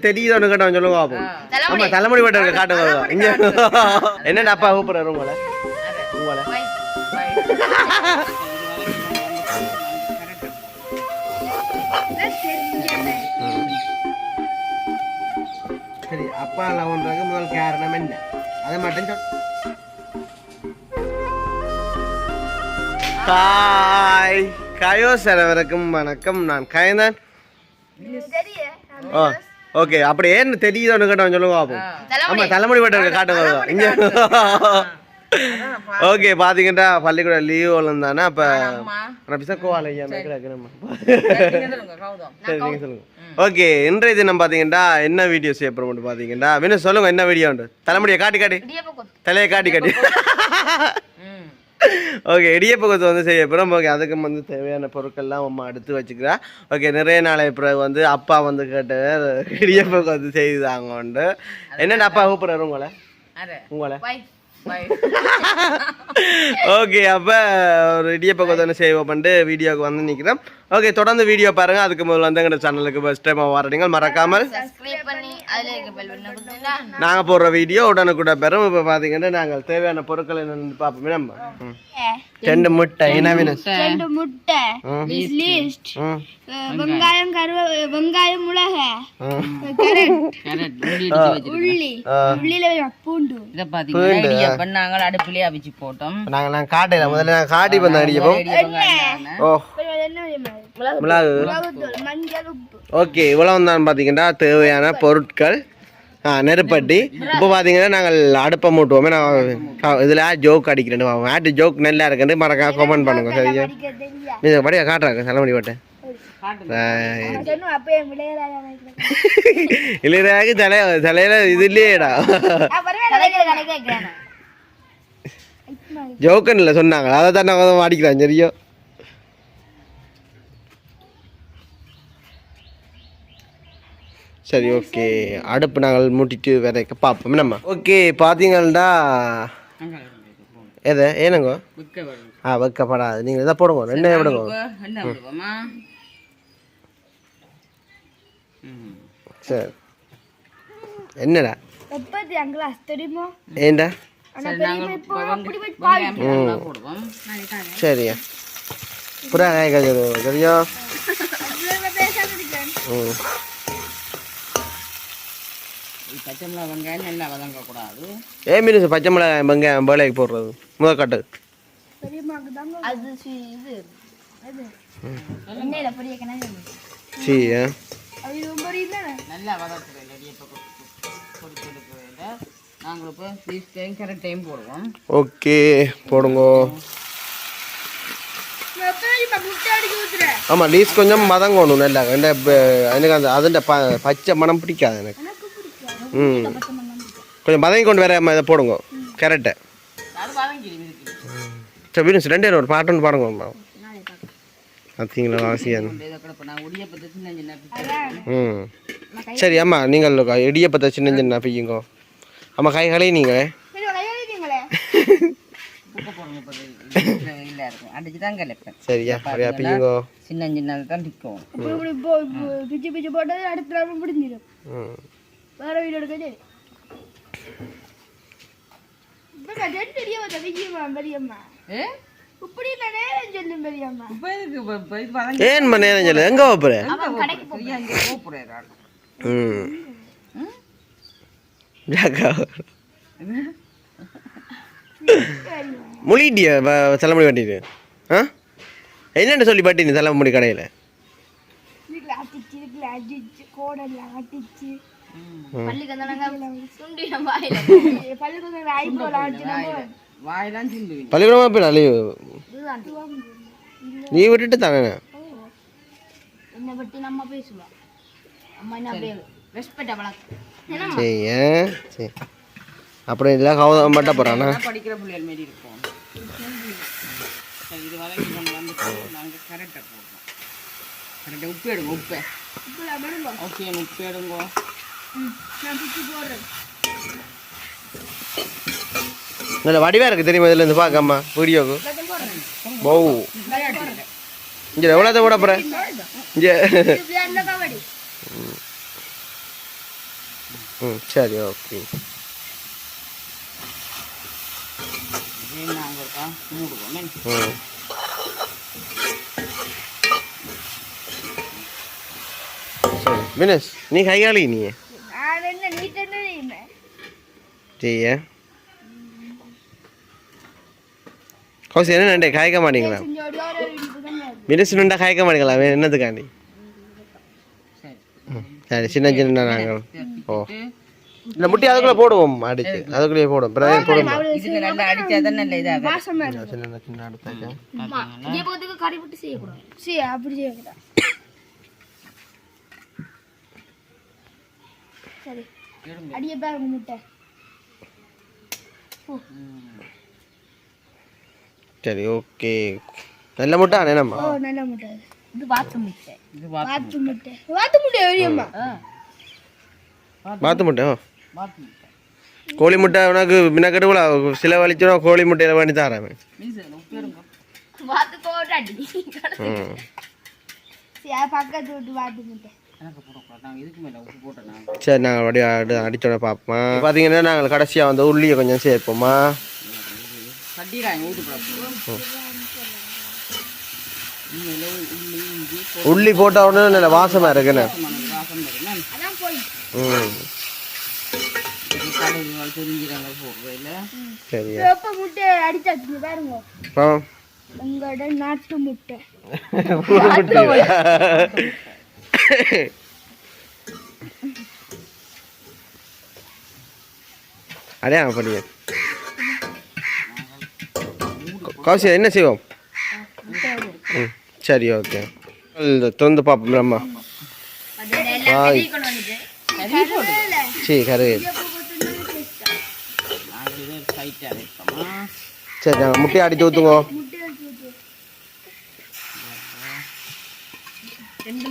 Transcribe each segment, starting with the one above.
தெரியுது ஒன்று கேட்டவன் சொல்லுங்க பாப்போம் ஆமா தலைமுடி பட்டு காட்டுங்க இங்க. என்னடா அப்பா கூப்பிடுறாரு உங்களை உங்களை சரி அப்பா லவ்ன்றது முதல் காரணம் என்ன? அதை மட்டும் சொல். ஹாய். கயோ சரவருக்கும் வணக்கம். நான் கயந்தன். ஓ ஓகே அப்படி ஏன்னு தெரியுது ஒன்று கேட்டவன் சொல்லுங்க பாப்போம். ஆமா தலைமுடி பட்டு காட்டுங்க இங்க. ஓகே பாத்தீங்கன்னா பள்ளிக்கூட லீவ் வந்தானே அப்ப ரபிசா கோவால ஐயா மேய்க்கிறாங்க சரி. நீங்க சொல்லுங்க ஓகே இன்றைய தினம் பாத்தீங்கன்னா என்ன வீடியோ செய்ய போறோம் பாத்தீங்கன்னா வேணும் சொல்லுங்க என்ன வீடியோ உண்டு? தலைமுடியை காட்டி காட்டி. தலையை காட்டி காட்டி. ஓகே இடியப்பக்கத்தை வந்து செய்ய போகிறோம் ஓகே அதுக்கு வந்து தேவையான பொருட்கள்லாம் அம்மா எடுத்து வச்சுக்கிறா. ஓகே நிறைய நாளை பிறகு வந்து அப்பா வந்து கேட்டு இடியப்பக்கம் வந்து செய்தாங்க உண்டு. என்னென்ன அப்பா கூப்பிட்றாரு உங்களை? உங்களை? ஓகே அப்போ ஒரு இடியப்பக்கத்தை ஒன்று செய்வோம் பண்ணிட்டு வீடியோக்கு வந்து நிற்கிறோம் ஓகே தொடர்ந்து வீடியோ பாருங்க. அதுக்கு முதல்ல வந்து எங்கள் சேனலுக்கு ஃபஸ்ட் டைம் வரீங்க மறக்காமல் நாங்கள் போடுற வீடியோ உடனுக்குட பெறும். இப்போ பார்த்தீங்கன்னா நாங்கள் தேவையான பொருட்கள் என்னென்னு பார்ப்போமே நம்ம. ரெண்டு முட்டை என்ன வேணும் ரெண்டு முட்டை லிஸ்ட் வெங்காயம் கருவ வெங்காயம் மிளகா உள்ளி உள்ளில பூண்டு இதை பார்த்தீங்கன்னா இடியப்பம் நாங்கள் அடுப்புலேயே அவிச்சு போட்டோம் நாங்கள் நான் காட்டல முதல்ல நான் காட்டி பண்ண அடிப்போம் ஓ? மிளகு மிளகுத்தூள் மஞ்சள் உப்பு ஓகே இவ்வளோ தான் பார்த்தீங்கன்னா தேவையான பொருட்கள் ஆ நெருப்பட்டி. இப்போ பார்த்தீங்கன்னா நாங்கள் அடுப்பை மூட்டுவோமே நான் இதில் ஜோக் அடிக்கிறேன். ஆட்டு ஜோக் நல்லா இருக்குன்னு மறக்காம கமெண்ட் பண்ணுங்க சரியா? நீங்கள் படியா காட்டுறாங்க விளையாடாத நினைக்கிறேன். இல்லையாக்கு தலை தலையில இது இல்லையேடா. இல்லை சொன்னாங்க. அதை தான் நான் அடிக்கிறேன் சரியோ? சரி ஓகே அடுப்பு நாங்கள் மூட்டிட்டு விதைக்க பார்ப்போம். நம்ம ஓகே பார்த்தீங்கன்னா எது? ஏனுங்க? ஆ வைக்கப்படாது. நீங்கள் இதை போடுங்க. ரெண்டே விடுங்க சரி. என்னடா? ஏண்டா சரியா. புறா காய் கஜரு சரியா ம். பச்சை மிளகா வெங்காயம் நல்லா வதங்கக்கூடாது. ஏ மீன் பச்சை மிளகாய் வெங்காயம் வேலைக்கு போடுறது? முதல் கட்டு. அது சி- இது. இது எண்ணெயில பொரிய கிணறு சீ ஆ அது ரொம்ப தானே நல்லா வதக்குறேன் இடியப்பம் பொடிச்சு எடுக்கிறேன் நாங்கள் இப்போ பீஸ் டைம் கரெக்ட் டைம் போடுவோம். ஓகே போடுங்க. ஆமாம் லீஸ் கொஞ்சம் மதங்கணும் நல்லா. எனக்கு அந்த அதில் ப பச்சை மனம் பிடிக்காது எனக்கு. ம் கொஞ்சம் மதங்கி கொண்டு வேற இதை போடுங்க இருக்கு சரி வீடு ரெண்டே ஒரு பாட்டு ஒன்று பாடுங்க பார்த்தீங்களா வாசியான் ம் சரி ஆமாம் நீங்கள் இடியப்பத்தை சின்ன சின்ன பிய்யுங்க ஆமாம் கை கலை நீங்கள் சரியா அப்படியா பிய்யுங்க சின்ன நிற்கும் பிச்சு பிச்சு போட்டது அடுத்த முடிஞ்சிடும் ம் வேற வீடு எடுக்க ஏன் மணி நேரம் சொல்லு? எங்கே ஜாக்கா. முழிட்டிய? தலைமுடி ஆ? என்னென்னு சொல்லி பட்டினி தலைமுடி கடையில்? அடிச்சு கோடெல்லாம் அடிச்சு. பள்ளிக்கூடம் நம்ம போய் லீவு நீ விட்டுட்டு தானே என்னை? பற்றி நம்ம பேசுவோம். அம்மா என்ன அப்படியே ரெஸ்பெக்ட் வளர்க்கு சரி ஏன் சரி. அப்புறம் இல்லை கௌதம் பட்ட போகிறானா படிக்கிற பிள்ளைகள் மாரி இருக்கும் இது வதங்கி கொண்டு வந்துட்டு நாங்கள் கரெக்டாக போடுறோம். கரெக்டாக உப்பு. எடுங்க உப்பு ஓகே உப்பு எடுங்க நான் பிச்சு போடுறேன் நல்ல வடிவாக இருக்குது தெரியுமா இதுல இருந்து பார்க்காம வீடியோக்கு? பௌ இங்கே எவ்வளோத்த போட போகிறேன் இங்கே. ம் சரி ஓகே. ம். சரி வினேஷ் நீ கையாளி நீ நான் என்ன நீ தெரியுமே செய்ய கௌசி என்ன நண்டே காய்க்க மாட்டீங்களா? வினேஷ் நண்டா காய்க்க மாட்டீங்களா? என்னத்துக்காண்டி சரி. சரி சின்ன சின்ன நாங்கள். ஓ. இந்த முட்டி அதுக்குள்ளே போடுவோம் அடிச்சு. அதுக்குள்ளேயே போடும் பிறகு போடும் அடிய பாருங்க முட்டை. சரி ஓகே நல்ல முட்டை அண்ணேனம்மா ஓ நல்ல முட்டை. இது வாத்து முட்டை. இது வாத்து முட்டை. வாத்து முட்டை வெளியம்மா பாத்து முட்டை. ஓ பாத்து கோழி முட்டை உனக்கு மின்னக்கட்டுக்குள்ள சில வலிச்சுனா கோழி முட்டையில பண்ணி தரேன். மீசையில் உப்பு எடுங்க வாத்து அது பக்கத்து விட்டு வாத்து முட்டை. சரி நாங்கள் அப்படியே அடி அடிச்சோட பார்ப்போமா பார்த்தீங்கன்னா நாங்கள் கடைசியாக வந்து உள்ளியை கொஞ்சம் சேர்ப்போமா? உள்ளி போட்ட உடனே நல்ல வாசமாக இருக்குண்ணே ம். கடுகு தெரிஞ்சிடாங்க போடுறதில்ல சரி எப்போ முட்டை அடிச்சாச்சு பாருங்க. உங்களோட நாட்டு முட்டை. அதே அடையா பண்ணிய கௌசி என்ன செய்வோம்? ம் சரி ஓகே. திறந்து பார்ப்போம் அம்மா ஆய் சரி கருவேல் சரி நாங்கள் முட்டையை அடித்து ஊற்றுங்க ரெண்டு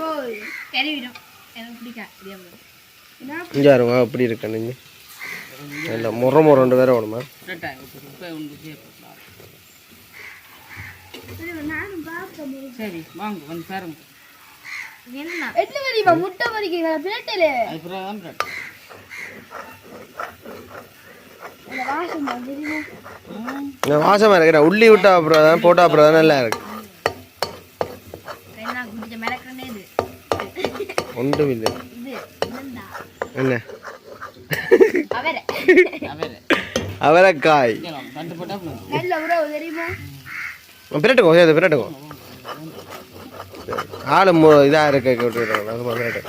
போய் கறி விடும் எனக்கு பிடிக்காது. இங்கே அப்படி இருக்கு நீங்கள் இல்லை முறை முறை ரெண்டு பேரும் ஓடுமா சரி வாங்க வந்து பாருங்க. என்ன? என்ன தெரியுமா முட்டை பொறிக்கிறீங்க பிளேட்டில். தான் பிரெட் அந்த வாசம் தான் தெரியுமா நான் வாசமாக இருக்கிறேன் உள்ளி விட்டா அப்புறம் தான் போட்டா அப்புறம் தான் நல்லா இருக்கு. ஒன்றும் இல்லை. என்ன? அவரை. அவரே அவரைக்காய் பிரட்டுக்கோ சரி பிரட்டுக்கோ. ஆளு இதாக இருக்க விட்டுருக்காங்க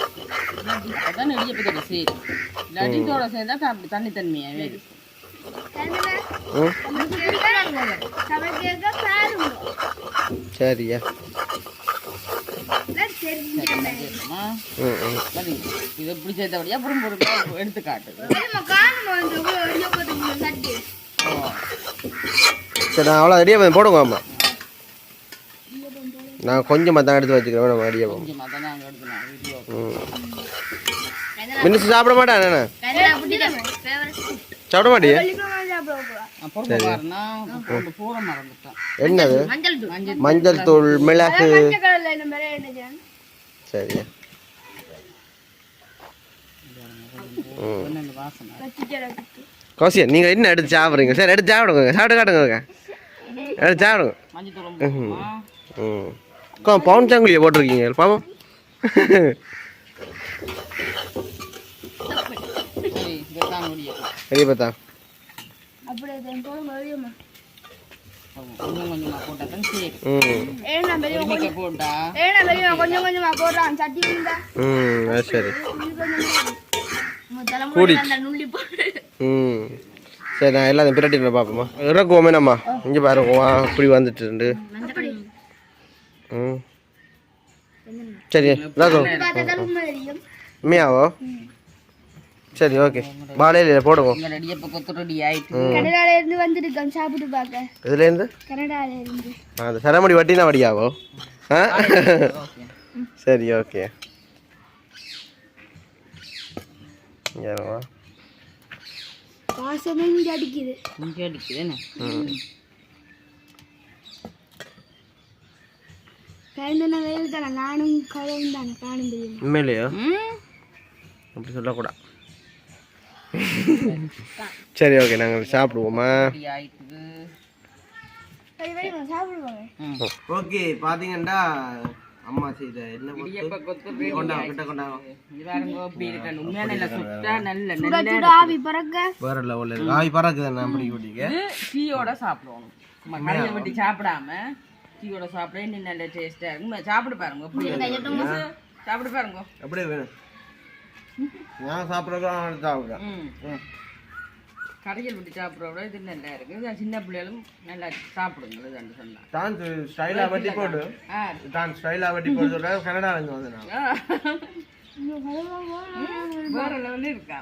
சரியா. சரி இதை இப்படி அப்புறம் எடுத்து காட்டு போட்டு சரி நான் அவ்வளோ ரெடியாக போடுங்க அம்மா. நான் கொஞ்சமாக தான் எடுத்து வச்சுக்கிறேன் நம்ம போகும் மினிச்சு சாப்பிட மாட்டேன் என்ன சாப்பிட மாட்டியே என்னது மஞ்சள் தூள் மஞ்சள் தூள் மிளகு எடுத்து. கௌசியா நீங்கள் என்ன எடுத்து சாப்பிட்றீங்க சரி எடுத்து சாப்பிடுங்க சாப்பிட்டு காட்டுங்க எடுத்து சாப்பிடுங்க ம் பவுன் சங்கிலியை போட்டிருக்கீங்க பாவம் முடியும் பெரிய பார்த்தா அப்படியே போதும். கொஞ்சம் தான் சரி. ம் ஏன்னா பெரியவன் உரிமைக்க போட்டா ஏன்னா பெரியவன் கொஞ்சம் கொஞ்சமா போடுறான் சட்டி இருந்தா ம். அது சரி தலைமுறை கூடிச்சு. அந்த நுள்ளி போட்டு ம் சரி நான் எல்லாத்தையும் பிரட்டிட்டு பார்ப்போமா இறக்குவோமே நம்ம இங்கே பாருங்க வா இப்படி வந்துட்டு இருந்து. ம். சரி இறக்கும் பார்த்தா தான் உண்மை தெரியும் உண்மையாவோ சரி ஓகே பாலையில் போடுவோம். எங்கள் ரெடியப்ப கொத்து ரெடி ஆயிட்டு. கனடால இருந்து வந்துருக்கோம் சாப்பிட்டு கனடால இருந்து அந்த சரமடி வட்டினா வடியாவோ? சரி ஓகே இங்கே வா வாசமே இங்க அடிக்குது. இங்கே அடிக்குது என்ன? பிறந்த வெயில் தானே? நானும் கதையும் தானே? காணும் தெரியும் உண்மையிலையோ? அப்படி சொல்லக்கூடாது சரி ஓகே நாங்கள் சாப்பிடுவோமா? ஓகே பாத்தீங்கன்னா அம்மா செய்த என்ன வேற. லெவல்ல இருக்கு. ஆவி பறக்குது நான் அப்படி டீயோட சாப்பிடணும் சும்மா கடையில் வெட்டி சாப்பிடாம டீயோட சாப்பிட இன்னும் நல்ல டேஸ்டா இருக்கும். உண்மை, சாப்பிட்டு பாருங்க. சாப்பிட்டு பாருங்க. அப்படியே வேணும். நான் சாப்பிட்றதும் சாப்பிட்றேன் ம் ம். கடையில் வெட்டி சாப்பிட்ற விட இது நல்லா இருக்கு இது சின்ன பிள்ளைகளும் நல்லா சாப்பிடுங்க இது சொன்னா தான் ஸ்டைலாக வெட்டி போட்டு தான் ஸ்டைலாக வெட்டி போட்டு சொல்கிறேன் கனடாலேருந்து வந்து நான். வேற லெவலில் இருக்கா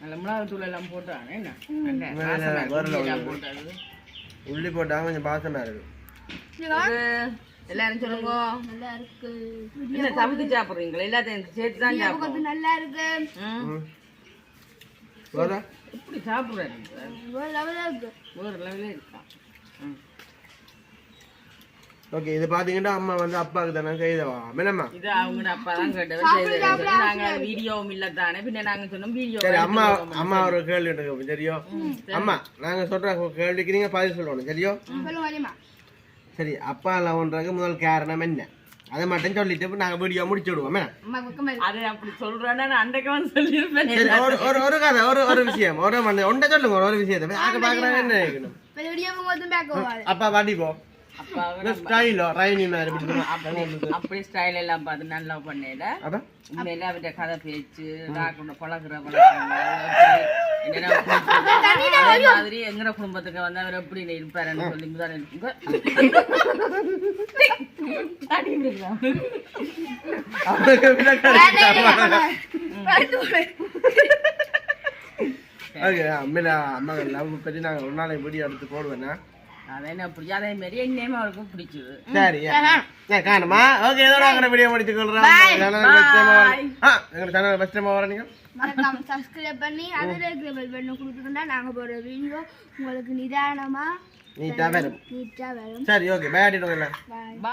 நல்ல மிளகாய் தூள் எல்லாம் போட்டாங்க என்ன உள்ளி போட்டால் கொஞ்சம் பாசமாக இருக்கு இது எல்லாரும் சொல்லுங்க. நல்லா இருக்கு என்ன தவிர்த்து சாப்பிடுறீங்களா? எல்லாத்தையும் சேர்த்து தான் சாப்பிடுவோம். நல்லா இருக்கு ம். ம். வேற? எப்படி சாப்பிடுறாரு? ஒரு லெவலா இருக்கு. ஒரு லெவலே இருக்கான் ம். ஓகே இது பார்த்தீங்கன்னா அம்மா வந்து அப்பாவுக்கு தானே செய்தவா? என்னம்மா இது அவங்க அப்பா தான் கேட்டவர் நாங்க வீடியோவும் இல்ல தானே. பின்ன நாங்க சொன்னோம் வீடியோ சரி அம்மா அம்மா ஒரு கேள்வி இருக்கு தெரியும்? அம்மா நாங்கள் சொல்கிற கேள்விக்கு பதில் சொல்லணும் சரியோ சொல்லுங்க சரி அப்பா லவ்ன்றது முதல் காரணம் என்ன? அதை மட்டும் சொல்லிட்டு நாங்கள் வீடியோ முடிச்சு விடுவோம் அது அப்படி சொல்றேன்னா நான் அன்றைக்கு வந்து சொல்லியிருப்பேன். சரி ஒரு ஒரு ஒரு கதை ஒரு ஒரு விஷயம். ஒரு ஒன்றை சொல்லுங்க ஒரு விஷயத்தை. பார்க்க பார்க்குறாங்க என்ன அப்பா பாட்டி போ. ஸ்டைலோ ரைனி மாதிரி அப்படி அப்படி ஸ்டைல் எல்லாம் பார்த்து நல்லா பண்ணல. உண்மையில அவர்கிட்ட கதை பேச்சு பழகுற பழக்கம் மாதிரி எங்கட குடும்பத்துக்கு வந்து அவர் எப்படி இருப்பாருன்னு சொல்லி. அவருக்கு ஓகே அம்மையில அம்மா லவ் பற்றி நாங்கள் ஒரு நாளைக்கு வீடியோ எடுத்து போடுவேண்ணா அதே என்ன அப்படி அதே மாதிரி என்னையுமே அவருக்கு பிடிச்சது சரி ஏன் காணுமா? ஓகே இதோட எங்களை வீடியோ முடிச்சு கொள்றோம். எங்கள் சேனல் ஃபஸ்ட் டைம் வரீங்க மறக்காம சப்ஸ்கிரைப் பண்ணி அதில் இருக்கிற பெல் பட்டனை கொடுத்துட்டோம்னா நாங்கள் போடுற வீடியோ உங்களுக்கு நிதானமாக நீட்டாக வரும். நீட்டாக வரும். சரி ஓகே ஆட்டிட்டு பாய்.